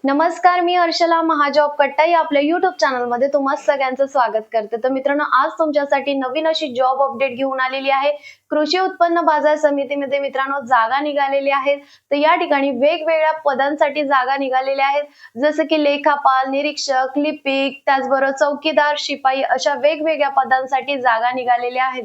नमस्कार मी हर्षला महाजॉब कट्टा या आपल्या युट्यूब चॅनलमध्ये तुम्हा सगळ्यांचं स्वागत करते. तर मित्रांनो आज तुमच्यासाठी नवीन अशी जॉब अपडेट घेऊन आलेली आहे. कृषी उत्पन्न बाजार समितीमध्ये मित्रांनो जागा निघालेली आहेत तर या ठिकाणी वेगवेगळ्या पदांसाठी जागा निघालेल्या आहेत. जसं की लेखापाल निरीक्षक लिपिक त्याचबरोबर चौकीदार शिपाई अशा वेगवेगळ्या पदांसाठी जागा निघालेल्या आहेत.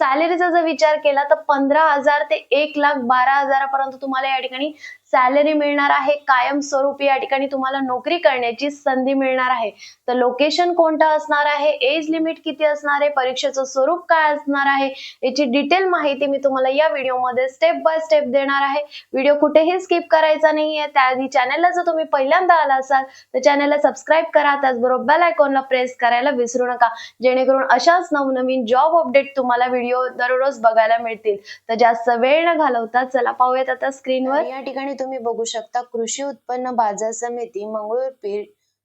सॅलरीचा जर विचार केला तर पंधरा हजार ते एक लाख बारा हजारापर्यंत तुम्हाला या ठिकाणी सॅलरी मिळणार आहे कायमस्वरूपी या ठिकाणी तुम्हाला नोकरी करण्याची संधी मिळणार आहे. तर लोकेशन कोणतं असणार आहे एज लिमिट किती असणार आहे परीक्षेचं स्वरूप काय असणार आहे याची डिटेल माहिती मी तुम्हाला या व्हिडिओमध्ये स्टेप बाय स्टेप देणार आहे. व्हिडिओ कुठेही स्किप करायचा नाहीये त्याआधी चॅनलला जर तुम्ही पहिल्यांदा आला असाल तर चॅनलला सबस्क्राईब करा त्याचबरोबर बेल आयकॉनला प्रेस करायला विसरू नका. जेणेकरून अशाच नवनवीन जॉब अपडेट तुम्हाला व्हिडिओ दररोज बघायला मिळतील. तर जास्त वेळ न घालवता चला पाहूयात आता स्क्रीनवर या ठिकाणी तुम्ही बघू शकता कृषी उत्पन्न बाजार समिती मंगळूरपीर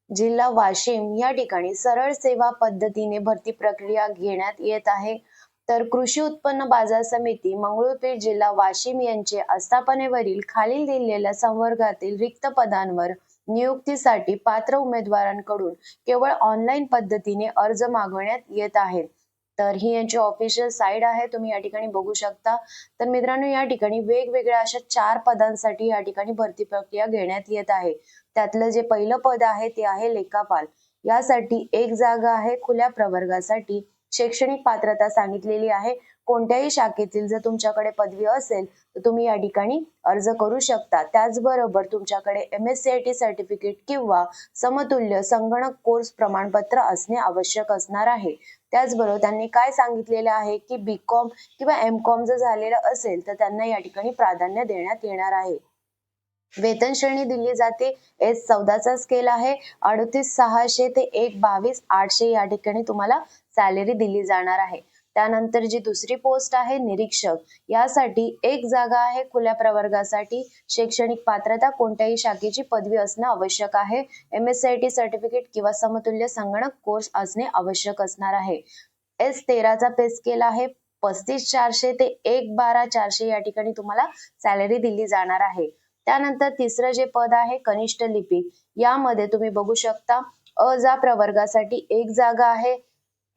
जिल्हा वाशिम या ठिकाणी सरळ सेवा पद्धतीने भरती प्रक्रिया घेण्यात येत आहे. तर कृषी उत्पन्न बाजार समिती मंगळूरपीर जिल्हा वाशिम यांचे आस्थापनेवरील खालील दिलेल्या संवर्गातील रिक्त पदांवर नियुक्तीसाठी पात्र उमेदवारांकडून केवळ ऑनलाईन पद्धतीने अर्ज मागवण्यात येत आहेत. तर ही यांची ऑफिशियल साईड आहे तुम्ही या ठिकाणी बघू शकता. तर मित्रांनो या ठिकाणी वेगवेगळ्या अशा चार पदांसाठी या ठिकाणी भरती प्रक्रिया घेण्यात येत आहे. त्यातलं जे पहिलं पद आहे ते आहे लेखापाल. यासाठी एक जागा आहे खुल्या प्रवर्गासाठी. शैक्षणिक पात्रता सांगितलेली आहे. कोणत्याही शाखेतील जर तुमच्याकडे पदवी असेल तर तुम्ही या ठिकाणी अर्ज करू शकता. त्याचबरोबर तुमच्याकडे M S C I T certificate किंवा समतुल्य संगणक कोर्स प्रमाणपत्र असणे आवश्यक असणार आहे. त्याचबरोबर त्यांनी काय सांगितलेलं आहे की बी कॉम किंवा एम कॉम जर झालेलं असेल तर त्यांना या ठिकाणी प्राधान्य देण्यात येणार आहे. वेतन श्रेणी दिली जाते. एस चौदाचा स्केल आहे. अडतीस सहाशे ते एक बावीस आठशे या ठिकाणी तुम्हाला सॅलरी दिली जाणार आहे. त्यानंतर जी दुसरी पोस्ट आहे निरीक्षक. यासाठी एक जागा आहे खुल्या प्रवर्गासाठी. शैक्षणिक पात्रता कोणत्याही शाखेची पदवी असणं आवश्यक आहे. M S I T certificate किंवा समतुल्य संगणक कोर्स असणे आवश्यक असणार आहे. एस तेराचा पे स्केल आहे. पस्तीस चारशे ते एक बारा चारशे या ठिकाणी तुम्हाला सॅलरी दिली जाणार आहे. त्यानंतर तिसरं जे पद आहे कनिष्ठ लिपिक यामध्ये तुम्ही बघू शकता अ जा प्रवर्गासाठी एक जागा आहे.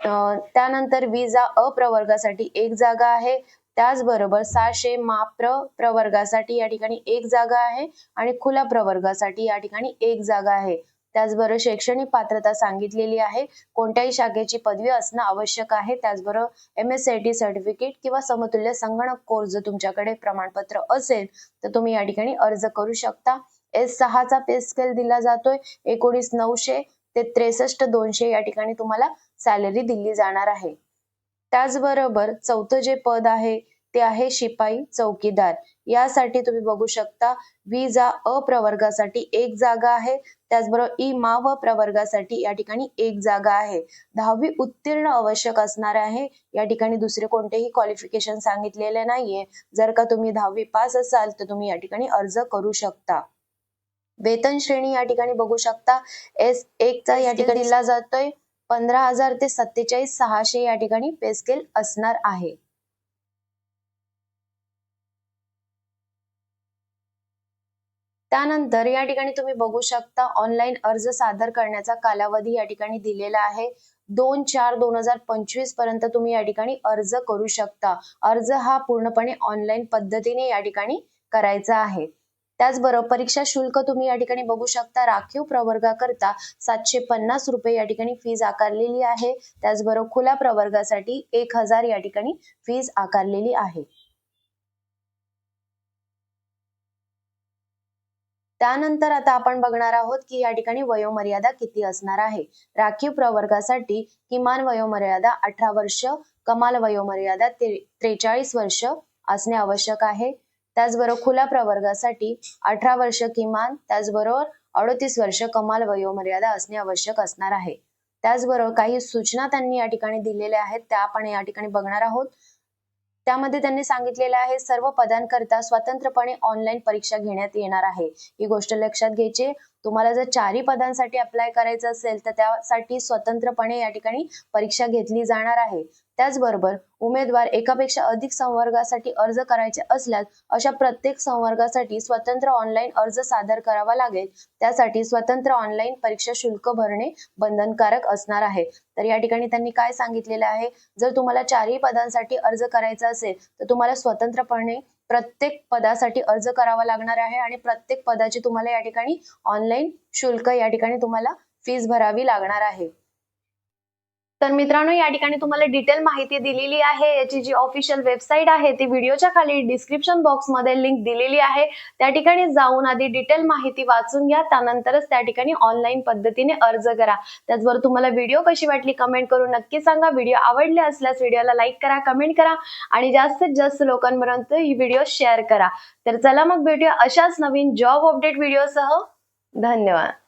त्यानंतर त्यानंतर विजा अ प्रवर्गासाठी एक जागा आहे. त्याचबरोबर सहाशे माप्र प्रवर्गासाठी या ठिकाणी एक जागा आहे आणि खुल्या प्रवर्गासाठी या ठिकाणी एक जागा आहे. त्याचबरोबर शैक्षणिक पात्रता सांगितलेली आहे. कोणत्याही शाखेची पदवी असणं आवश्यक आहे. त्याचबरोबर M S I T certificate किंवा समतुल्य संगणक कोर्स जर तुमच्याकडे प्रमाणपत्र असेल तर तुम्ही या ठिकाणी अर्ज करू शकता. एस सहाचा पे स्केल दिला जातोय. एकोणीस नऊशे ते त्रेसष्ट दोनशे या ठिकाणी तुम्हाला सॅलरी दिली जाणार आहे. त्याचबरोबर चौथं जे पद आहे ते आहे शिपाई चौकीदार. यासाठी तुम्ही बघू शकता विजा अ प्रवर्गासाठी एक जागा आहे. त्याचबरोबर ई मा व प्रवर्गासाठी या ठिकाणी एक जागा आहे. दहावी उत्तीर्ण आवश्यक असणार आहे. या ठिकाणी दुसरे कोणतेही क्वालिफिकेशन सांगितलेले नाहीये. जर का तुम्ही दहावी पास असाल तर तुम्ही या ठिकाणी अर्ज करू शकता. वेतन श्रेणी या ठिकाणी बघू शकता. एस एक चा या ठिकाणी दिला जातोय. पंधरा हजार ते सत्तेचाळीस सहाशे या ठिकाणी पे स्केल असणार आहे. त्यानंतर या ठिकाणी तुम्ही बघू शकता ऑनलाईन अर्ज सादर करण्याचा कालावधी या ठिकाणी दिलेला आहे. दोन चार दोन हजार पंचवीसपर्यंत तुम्ही या ठिकाणी अर्ज करू शकता. अर्ज हा पूर्णपणे ऑनलाईन पद्धतीने या ठिकाणी करायचा आहे. त्याचबरोबर परीक्षा शुल्क तुम्ही या ठिकाणी बघू शकता. राखीव प्रवर्गाकरता सातशे पन्नास रुपये या ठिकाणी फीज आकारलेली आहे. त्याचबरोबर खुल्या प्रवर्गासाठी एक हजार या ठिकाणी फीज आकारलेली आहे. त्यानंतर आता आपण बघणार आहोत की या ठिकाणी वयोमर्यादा किती असणार आहे. राखीव प्रवर्गासाठी किमान वयोमर्यादा अठरा वर्ष कमाल वयोमर्यादा त्रेचाळीस वर्ष असणे आवश्यक आहे. त्याचबरोबर खुल्या प्रवर्गासाठी अठरा वर्ष किमान त्याचबरोबर अडतीस वर्ष कमाल वयोमर्यादा असणे आवश्यक असणार आहे. त्याचबरोबर काही सूचना त्यांनी या ठिकाणी दिलेल्या आहेत त्या आपण या ठिकाणी बघणार आहोत. त्यामध्ये त्यांनी सांगितलेलं आहे सर्व पदांकरता स्वतंत्रपणे ऑनलाईन परीक्षा घेण्यात येणार आहे. ही गोष्ट लक्षात घ्यायची तुम्हाला जर चारही पदांसाठी अप्लाय करायचं असेल तर त्यासाठी स्वतंत्रपणे या ठिकाणी परीक्षा घेतली जाणार आहे. त्याचबरोबर उमेदवार एकापेक्षा अधिक संवर्गासाठी अर्ज करायचे असल्यास अशा प्रत्येक संवर्गासाठी स्वतंत्र ऑनलाईन अर्ज सादर करावा लागेल. त्यासाठी स्वतंत्र ऑनलाईन परीक्षा शुल्क भरणे बंधनकारक असणार आहे. तर या ठिकाणी त्यांनी काय सांगितलेलं आहे? जर तुम्हाला चारही पदांसाठी अर्ज करायचा असेल तर तुम्हाला स्वतंत्रपणे प्रत्येक पदासाठी अर्ज करावा लागणार आहे आणि प्रत्येक पदाची तुम्हाला या ठिकाणी ऑनलाईन शुल्क या ठिकाणी तुम्हाला फीस भरावी लागणार आहे. तर मित्रांनो या ठिकाणी तुम्हाला डिटेल माहिती दिलेली आहे. याची जी ऑफिशियल वेबसाईट आहे ती व्हिडिओच्या खाली डिस्क्रिप्शन बॉक्समध्ये लिंक दिलेली आहे. त्या ठिकाणी जाऊन आधी डिटेल माहिती वाचून घ्या त्यानंतरच त्या ठिकाणी ऑनलाईन पद्धतीने अर्ज करा. त्याचबरोबर तुम्हाला व्हिडिओ कशी वाटली कमेंट करून नक्की सांगा. व्हिडिओ आवडले असल्यास व्हिडिओला लाईक करा कमेंट करा आणि जास्तीत जास्त लोकांपर्यंत ही व्हिडिओ शेअर करा. तर चला मग भेटूया अशाच नवीन जॉब अपडेट व्हिडिओसह धन्यवाद.